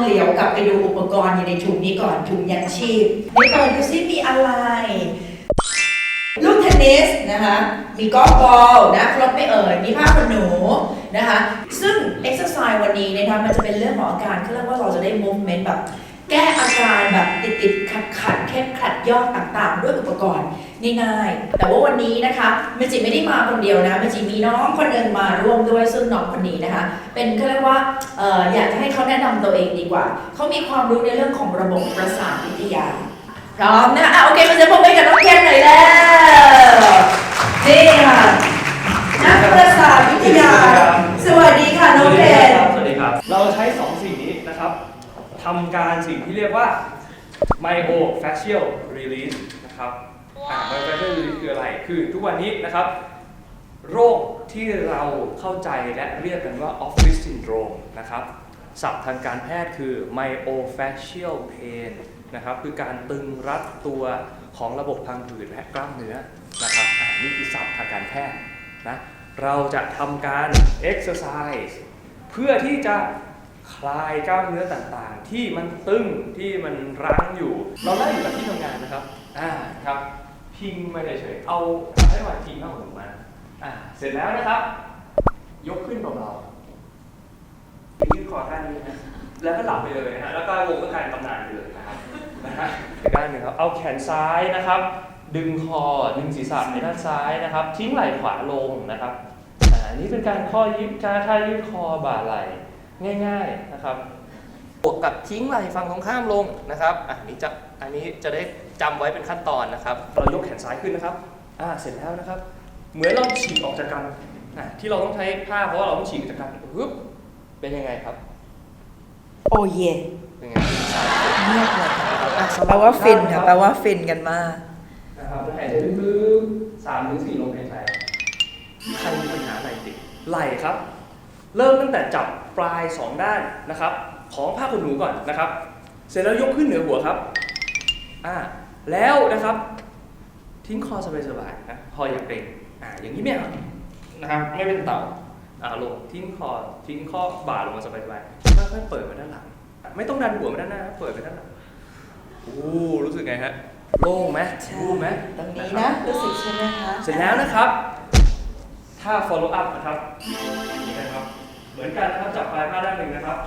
เหลียวกลับไปดูอุปกรณ์อยู่ในถุงนี้ก่อนถุงยังชีพเดี๋ยวเปิดดูซิมีอะไร ลูกเทนนิสนะคะ มีกอล์ฟบอลนะครบไม่เอ่ย มีผ้าขนหนูนะคะ ซึ่งเอ็กซ์ไซส์วันนี้นะคะมันจะเป็นเรื่องของอาการเขาเรียกว่าเราจะได้ movement แบบ แก้อาการแบบติดติดขัดขัดๆเข้มขัดยอกต่างๆ ด้วยอุปกรณ์ง่ายๆแต่ว่าวันนี้นะคะเมจิไม่ได้มาคนเดียวนะเมจิมีน้องคนหนึ่งมาร่วมด้วยซึ่งน้องคนนี้นะคะ เป็นเขาเรียกว่าอออยากจะให้เขาแนะนำตัวเองดีกว่า เขามีความรู้ในเรื่องของระบบประสาทวิทยา พร้อมนะอะโอเคมาเจอพบกันกับน้องเคนหน่อยแล้วนี่ค่ะนักประสาทวิทยา สวัสดีค่ะน้องเคน สวัสดีครับ เราใช้ 2 สิ่งนี้นะครับทำการสิ่งที่เรียกว่า myofascial release นะครับอ่า myofascial release คืออะไร คือทุกวันนี้นะครับ โรคที่เราเข้าใจและเรียกกันว่า office syndrome นะครับศัพท์ทางการแพทย์คือ myofascial pain นะครับ คือการตึงรัดตัวของระบบพังผืดและกล้ามเนื้อนะครับนี่คือศัพท์ทางการแพทย์นะ เราจะทำการ exercise เพื่อที่จะ คลายกล้ามเนื้อต่างๆ ที่มันตึงที่มันรั้งอยู่ เราได้อยู่กับที่ทำงานนะครับอ่าครับ พิงมาเฉยๆเอาให้หวานพิงเข้าหัวมาอ่าเสร็จแล้วนะครับ ยกขึ้นเบาๆยืดคอท่านี้นะแล้วก็หลับไปเลยนะฮะแล้วก็วงก็กลายเป็นตำนานไปเลยนะครับนะฮะอีกด้านหนึ่งครับเอาแขนซ้ายนะครับ ดึงคอดึงศีรษะในด้านซ้ายนะครับ ทิ้งไหล่ขวาลงนะครับอ่านี่เป็นการข้อยืดการท่ายืดคอบ่าไหล่ ง่ายๆนะครับบวกกับทิ้งไหล่ฝั่งตรงข้ามลงนะครับอะนี่จะอันนี้จะได้จำไว้เป็นขั้นตอนนะครับ เรายกแขนซ้ายขึ้นนะครับอ่าเสร็จแล้วนะครับ เหมือนเราฉีกออกจากกันอะที่เราต้องใช้ผ้าเพราะว่าเราต้องฉีกออกจากกันปึ๊บเป็นยังไงครับ โอ้เย่เป็นไงเงียบเลยค่ะอะสำหรับแปลว่าฟินค่ะแปลว่าฟินกันมากนะครับหายใจลึกๆสามถึงสี่ลมหายใจใครมีปัญหาไหล่ติดไหล่ครับ เริ่มตั้งแต่จับ ปลายสองด้านนะครับของผ้าขนหนูก่อนนะครับ เสร็จแล้วยกขึ้นเหนือหัวครับอ่าแล้วนะครับ ทิ้งคอสบายๆนะคออย่าเกร็งอ่าอย่างนี้ไม่เอานะครับไม่เป็นเต่าอ่าลงทิ้งคอทิ้งข้อบ่าลงมาสบายๆค่อยๆเปิดไปด้านหลัง ไม่ต้องดันหัวมาด้านหน้านะเปิดไปด้านหลังโอ้รู้สึกไงฮะโล่งไหมใช่รูไหมตรงนี้ครันะบรู้สึกใช่ไหมคะเสร็จแล้วนะครับ ถ้า follow up นะครับนี่นะครับ เหมือนกันนะครับจับปลายผ้าด้านหนึ่งนะครับ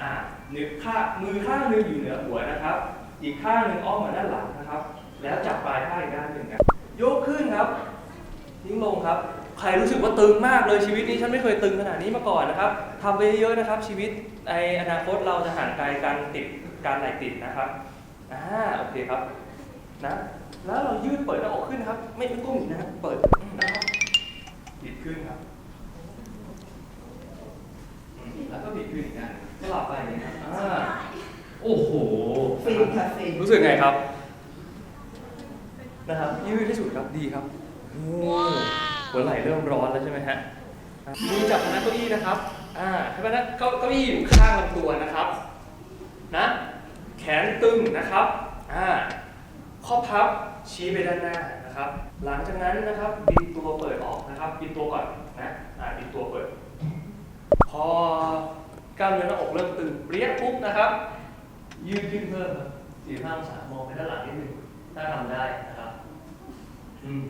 อ่านิ้วข้างมือข้างหนึงอยู่เหนือหัวนะครับ อีกข้างหนึ่งอ้อมมาด้านหลังนะครับ แล้วจับปลายผ้าอีกด้านหนึ่งครับยกขึ้นครับทิ้งลงครับ ใครรู้สึกว่าตึงมากเลยชีวิตนี้ฉันไม่เคยตึงขนาดนี้มาก่อนนะครับทำไปเยอะๆนะครับ ชีวิตในอนาคตเราจะห่างไกลการติดการไหลติดนะครับอ่าโอเคครับนะแล้วเรายืดเปิดหน้าอกขึ้นนะครับ ไม่ไม่ก้มอีกนะเปิดนะครับบิดขึ้นครับอืมแล้วก็บิดขึ้นอีกนะก็หลับไปอย่างนี้ครับอ่าโอ้โห ฟินค่ะฟิน รู้สึกไงครับ นะครับยืดที่สุดครับดีครับโอ้หัวไหล่เริ่มร้อนแล้วใช่ไหมฮะอะมือจับพนักเก้าอี้นะครับ อ่าให้พนักเก้าเก้าอี้อยู่ข้างลำตัวนะครับ นะ แขนตึงนะครับ อ่า ข้อพับชี้ไปด้านหน้านะครับ หลังจากนั้นนะครับบิดตัวเปิดออกนะครับบิดตัวก่อนนะ อ่าบิดตัวเปิด พอกล้ามเนื้อหน้าอกเริ่มตึงเปรี้ยปุ๊บนะครับ ยืดขึ้นเพิ่มครับ สี่ห้าองศามองไปด้านหลังนิดนึงถ้าทำได้นะครับอืม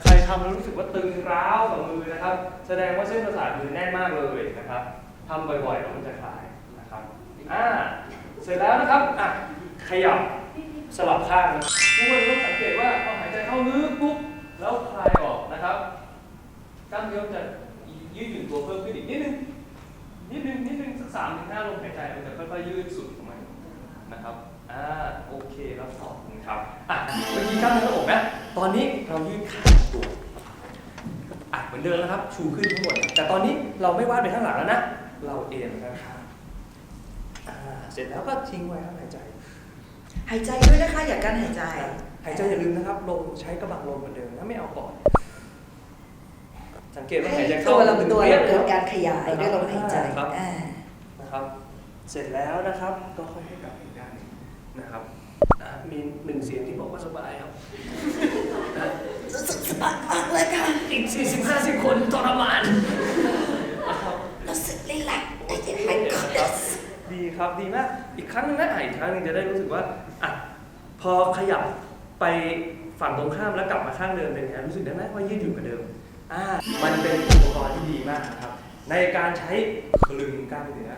ใครทำแล้วรู้สึกว่าตึงร้าวกับมือนะครับ แสดงว่าเส้นประสาทมือแน่นมากเลยนะครับทำบ่อยๆแล้วมันจะคลายนะครับอ่าเสร็จแล้วนะครับอะขยับสลับข้างนะทุกคนต้องสังเกตว่าพอหายใจเข้าลึกปุ๊บแล้วคลายออกนะครับกล้ามเนื้อจะยืดหยุ่นตัวเพิ่มขึ้นอีกนิดนึงนิดนึงนิดนึงสักสามถึงห้าลมหายใจมันจะค่อยๆยืดสุดของมันนะครับ อ่าโอเคแล้วสองนะครับอะเมื่อกี้กล้ามเนื้อหน้าอกนะตอนนี้เรายืดขาตัวอะเหมือนเดิมนะครับ ชูขึ้นทั้งหมดนะแต่ตอนนี้เราไม่วาดไปข้างหลังแล้วนะเราเอ็นข้างๆอ่าเสร็จแล้วก็ทิ้งไว้ครับหายใจ หายใจด้วยนะคะ อย่ากั้นหายใจ หายใจอย่าลืมนะครับลมใช้กระบังลมเหมือนเดิมนะไม่เอาก่อนสังเกตว่าให้หายใจตัเข้าวเราตัวเราเกิดคกาบรขยายด้วยลมหายใจครับอ่านะครับ เสร็จแล้วนะครับก็ค่อยให้กลับอีกด้านหนึ่ง นะครับอะมีหนึ่งเสียงที่บอกว่าสบายครับนะรู้สึกสบายมากเลยค่ะอีกสี่สิบห้าสิบคนทรมานนะครับรู้สึกรีแลกซ์ได้ยินไหมคะดีครับดีมากอีกครั้งหนึงนะอะอีกครั้งหนึงจะได้รู้สึกว่าอะพอขยับไปฝั่งตรงข้ามแล้วกลับมาข้างเดิมเป็นไงรู้สึกได้ไหมว่ายืดหยุ่นกว่าเดิมอ่ามันเป็นอุปกรณ์ที่ดีมากนะครับ ในการใช้คลึงกล้ามเนื้อ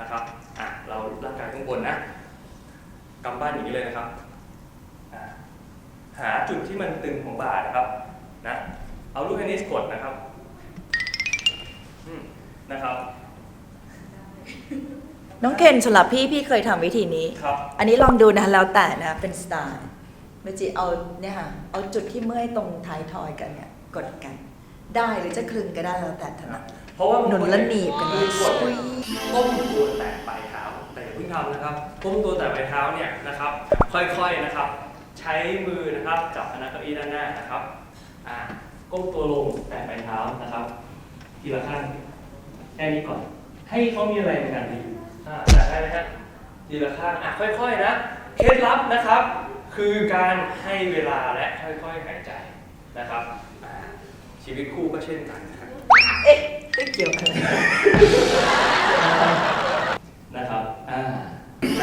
นะครับอะเราร่างกายข้างบนนะ กำปั้นอย่างนี้เลยนะครับอะหาจุดที่มันตึงของบ่านะครับนะเอาลูกเทนนิสกดนะครับอืมนะครับ น้องเคนสำหรับพี่พี่เคยทำวิธีนี้ครับอันนี้ลองดูนะแล้วแต่นะเป็นสไตล์เมจิเอาเนี่ยค่ะเอาจุดที่เมื่อยตรงท้ายทอยกันเนี่ยกดกัน ได้หรือจะคลึงก็ได้แล้วแต่ถนัดเพราะว่าหนุนและหนีบกันคือกดอุ๊ยก้มตัวแตะปลายเท้าแต่อย่าเพิ่งทำนะครับก้มตัวแตะปลายเท้าเนี่ยนะครับ ค่อยๆนะครับ ใช้มือนะครับจับพนักเก้าอี้ด้านหน้านะครับอ่าก้มตัวลงแตะปลายเท้านะครับ ทีละข้างแค่นี้ก่อน ให้เขามีอะไรในการดีอ่าแตะได้ไหมฮะทีละข้างอะค่อยๆนะเคล็ดลับนะครับ คือการให้เวลาและค่อยๆหายใจนะครับอ่าชีวิตคู่ก็เช่นกันนะครับเอ๊ะไม่เกี่ยวอะไรนะครับอ่า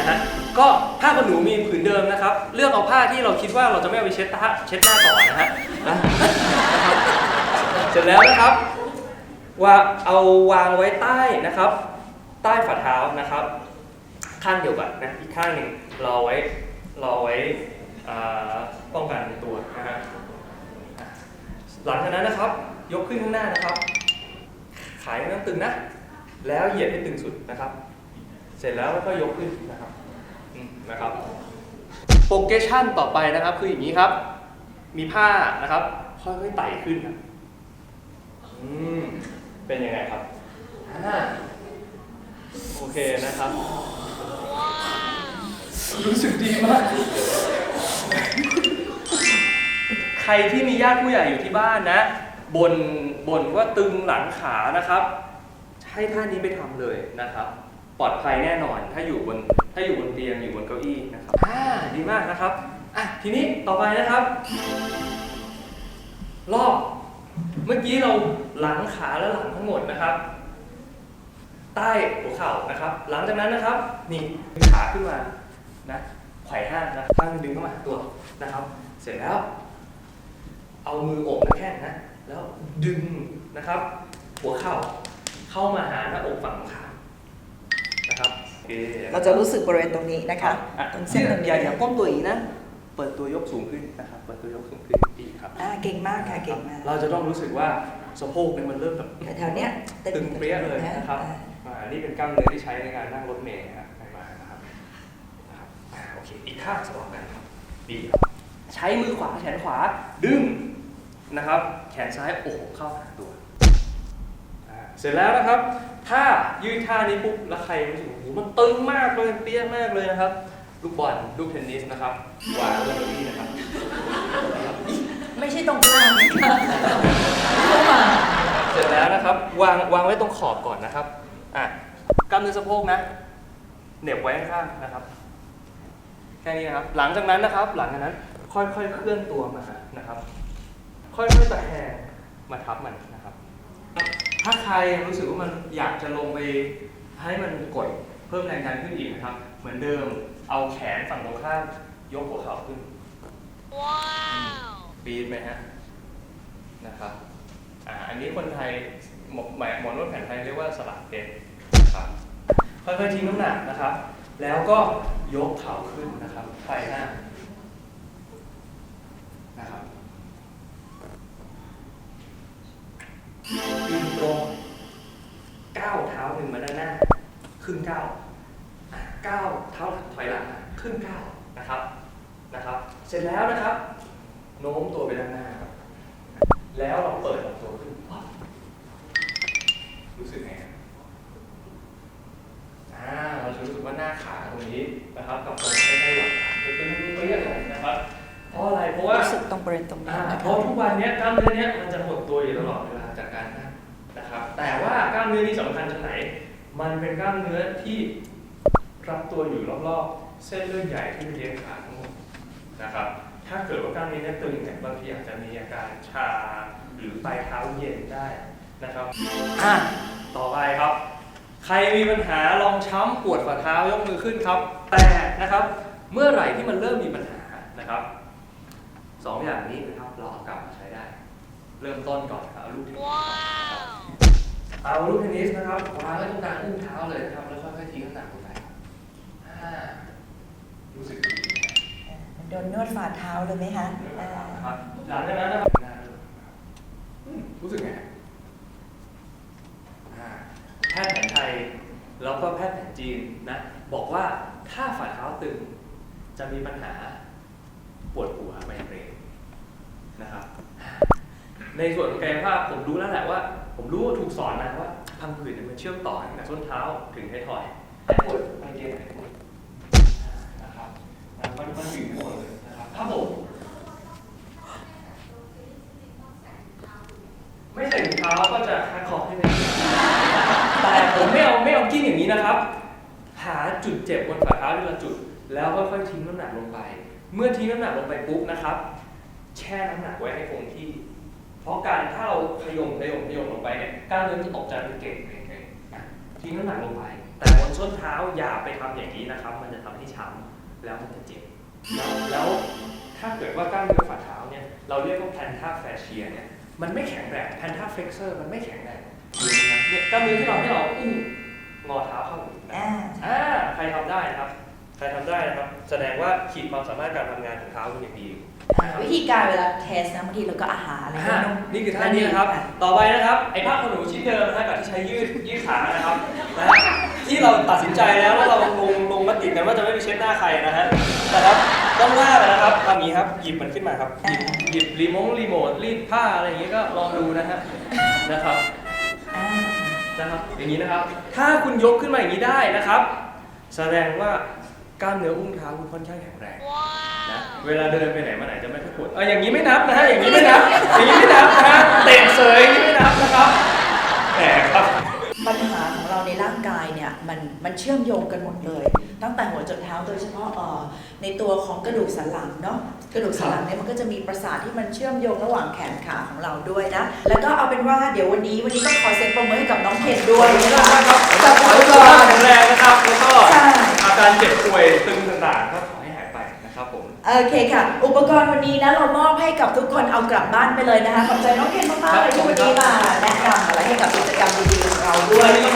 นะฮะก็ผ้าขนหนูมีผืนเดิมนะครับ เลือกเอาผ้าที่เราคิดว่าเราจะไม่เอาไปเช็ดตาเช็ดหน้าต่อนะฮะนะครับเสร็จแล้วนะครับว่าเอาวางไว้ใต้นะครับ ใต้ฝ่าเท้านะครับ ข้างเดียวกันนะอีกข้างหนึ่งราไว้ราไว้ป้องกันตัวนะฮะหลังจากนั้นนะครับ ยกขึ้นข้างหน้านะครับ ขายไม่ต้องตึงนะ แล้วเหยียดให้ตึงสุดนะครับ ร็จแล้วก็ยกขึ้นนะครับอืมนะครับโปรเกชันต่อไปนะครับคืออย่างนี้ครับ มีผ้านะครับค่อยๆไต่ขึ้นครับอืมเป็นยังไงครับอ่าโอเคนะครับ รู้สึกดีมาก ใครที่มีญาติผู้ใหญ่อยู่ที่บ้านนะบนบนว่าตึงหลังขานะครับ ให้ท่านี้ไปทำเลยนะครับ ปลอดภัยแน่นอน ถ้าอยู่บนถ้าอยู่บนเตียงอยู่บนเก้าอี้นะครับอ่าดีมากนะครับอะทีนี้ต่อไปนะครับ รอบ เมื่อกี้เราหลังขาและหลังทั้งหมดนะครับ ใต้หัวเข่านะครับ หลังจากนั้นนะครับ นี่ขาขึ้นมานะไขว่ห้างนะข้างดึงดึงเข้ามาตัวนะครับ เสร็จแล้ว เอามือโอบหน้าแข้งนะ แล้วดึงนะครับ หัวเข่าเข้ามาหาหน้าอกฝั่งขา เคเราจะรู้สึกบริเวณตรงนี้นะคะอ่ตรงเส้นตรงอนี้ย่าอย่าก้มตัวอีกนะ เปิดตัวยกสูงขึ้นนะครับ เปิดตัวยกสูงขึ้นอีกครับอ่าเก่งมากค่ะเก่งมาก เราจะต้องรู้สึกว่าสะโพกเนี่ยมันเริ่มแบบแถวๆเนี้ยตึงเปรี้ยเลยนะครับอ่าอ่านี่เป็นกล้ามเนื้อที่ใช้ในการนั่งรถเมล์นะครับไปมานะครับนะครับอ่าโอเคอีกข้างสลับกันครับดีครับใช้มือขวาแขนขวาดึงนะครับ แขนซ้ายโอบเข้าหาตัวอ่าเสร็จแล้วนะครับ ถ้ายืดท่านี้ปุ๊บแล้วใครรู้สึกโอ้โหมันตึงมากเลยเปี้ยมากเลยนะครับ ลูกบอลลูกเทนนิสนะครับวางบนเก้าอี้นะครับนะครับ ไม่ใช่ตรงกลางนะคะเข้ามาเสร็จแล้วนะครับ วางวางไว้ตรงขอบก่อนนะครับอะกล้ามเนื้อสะโพกนะเหน็บไว้ข้างๆนะครับแค่นี้นะครับ หลังจากนั้นนะครับ หลังจากนั้นค่อยๆเคลื่อนตัวมานะครับ ค่อยๆตะแคงมาทับมันนะครับ ถ้าใครรู้สึกว่ามันอยากจะลงไปให้มันกดเพิ่มแรงดันขึ้นอีกนะครับ เหมือนเดิมเอาแขนฝั่งตรงข้ามยกหัวเข่าขึ้น ว้าวปีนไหมฮะ นะครับ อ่า อันนี้คนไทยหมอหมายหมอนวดแผนไทยเรียกว่าสลับเพชรนะครับค่อยๆทิ้งน้ำหนักนะครับ แล้วก็ยกเข่าขึ้นนะครับไฟหน้า ก้าวเท้าถอยหลังอะครึ่งก้าวนะครับนะครับ เสร็จแล้วนะครับ โน้มตัวไปด้านหน้าครับแล้วเราเปิดลำตัวขึ้นปั๊บรู้สึกไงครับอ่าเราจะรู้สึกว่าหน้าขาตรงนี้นะครับกับตรงใกล้ๆหลังขาจะตึงเปรี้ยเลยนะครับเพราะอะไรเพราะว่ารู้สึกตรงบริเวณตรงนี้อ่านะเพคะราะทุกวันเนี้ยกล้ามเนื้อเนี้ยมันจะหดตัวอยู่ตลอดเวลาจากการนั่งนะครับ แต่ว่ากล้ามเนื้อที่สำคัญตรงไหน มันเป็นกล้ามเนื้อที่ รับตัวอยู่รอบๆ เส้นเลือดใหญ่ที่เลี้ยงขาทั้งหมดนะครับ ถ้าเกิดว่ากล้ามเนื้อเนี่ยตึงเนี่ยบางทีอาจจะมีอาการชาหรือปลายเท้าเย็นได้นะครับอะต่อไปครับ ใครมีปัญหารองช้ำปวดฝ่าเท้ายกมือขึ้นครับ แต่นะครับ เมื่อไหร่ที่มันเริ่มมีปัญหานะครับสองอย่างนี้นะครับเราเอากลับมาใช้ได้ เริ่มต้นก่อนครับเอาลูกเทนนิสก่อนนะครับเอาลูกเทนนิสนะครับวางไว้ตรงกลางอุ้งเท้าเลยนะครับแล้วค่อยๆทิ้งน้ำหนักลง ไปอ่ารู้สึกดีโดนนวดฝ่าเท้าเลยไหมคะครับหลังจากนั้นนะครับรู้สึกไงแพทย์แผนไทยแล้วก็แพทย์แผนจีนนะบอกว่าถ้าฝ่าเท้าตึงจะมีปัญหาปวดหัวไมเกรนนะครับ ในส่วนของกายภาพผมรู้แล้วแหละว่า ผมรู้ว่าถูกสอนนะว่าพังผืดเนี่ยมันเชื่อมต่อตั้งแต่ส้นเท้าถึงท้ายทอยปวดไมเกรน นะมันมันถึงหมดเลยนะครับครับผมไม่ใส่ถุงเท้าก็จะฮัดคอให้เลยแต่ผมไม่เอาไม่เอากิ้งอย่างนี้นะครับ หาจุดเจ็บบนฝ่าเท้าทีละจุด แล้วค่อยๆทิ้งน้ำหนักลงไป เมื่อทิ้งน้ำหนักลงไปปุ๊บนะครับ แช่น้ำหนักไว้ให้คงที่ เพราะการถ้าเราขยมขยมขยมลงไปเนี่ยกล้ามเนื้อจะตกใจเป็นเก่งเก่งเก่งทิ้งน้ำหนักลงไป แต่บนส้นเท้าอย่าไปทำอย่างนี้นะครับ มันจะทำให้ช้ำ แล้วมันจะเจ็บ แล้วถ้าเกิดว่ากล้ามเนื้อฝ่าเท้าเนี่ย เราเรียกว่าแพนทาแฟเชียเนี่ย มันไม่แข็งแรงแพนทาเฟกเซอร์มันไม่แข็งแรงเนี่ยกล้ามเนื้อที่เราที่เราอุ้งงอเท้าเข้าอย่างนี้นะอ่าอ่าใครทำได้นะครับ ใครทำได้นะครับ แสดงว่าขีดความสามารถการทำงานของเท้าคุณอย่างดีวิธีการเวลาเทสนะบางทีเราก็อาหารอะไรอ่าเงี้ยนี่คือท่านี้นะครับ ต่อไปนะครับไอ้ผ้าขนหนูชิ้นเดิมนะฮะกับที่ใช้ยืดยืดขานะครับนะฮะที่เราตัดสินใจแล้วแล้วเรา ใครนะฮะนะครับต้องลากนะครับทำอย่างนี้ครับหยิบมันขึ้นมาครับ หยิบหยิบรีโมทรีโมทรีดผ้าอะไรอย่างเงี้ยก็ลองดูนะฮะนะครับอ่านะครับอย่างนี้นะครับ ถ้าคุณยกขึ้นมาอย่างนี้ได้นะครับ แสดงว่ากล้ามเนื้ออุ้งเท้าคุณค่อนข้างแข็งแรงนะเวลาเดินไปไหนมาไหนจะไม่ค่อยปวดเอออย่างนี้ไม่นับนะฮะอย่างนี้ไม่นับอย่างนี้ไม่นับนะฮะเตะเสยอย่างนี้ไม่นับนะครับแหมครับปัญหาของเราในร่างกายเนี่ยมันมันเชื่อมโยงกันหมดเลย ตั้งแต่หัวจนเท้าโดยเฉพาะเอ่อในตัวของกระดูกสันหลังเนาะกระดูกสันหลังเนี่ยมันก็จะมีประสาทที่มันเชื่อมโยงระหว่างแขนขาของเราด้วยนะ แล้วก็เอาเป็นว่าเดี๋ยววันนี้วันนี้ต้องขอเซ็นปรบมือให้กับน้องเคนด้วยนะคะกับขออุให้ปสุกขภาพรณ์แข็งแรงนะครับแล้วก็ใช่อาการเจ็บป่วยตึงต่างๆก็ขอให้หายไปนะครับผมโอเคค่ะ อุปกรณ์วันนี้นะเรามอบให้กับทุกคนเอากลับบ้านไปเลยนะคะขอบใจน้องเคนมากๆเลยที่วันนี้มาแนะนำอะไรให้กับกิจกรรมดีๆของเราด้ด้ววยยนี่ก็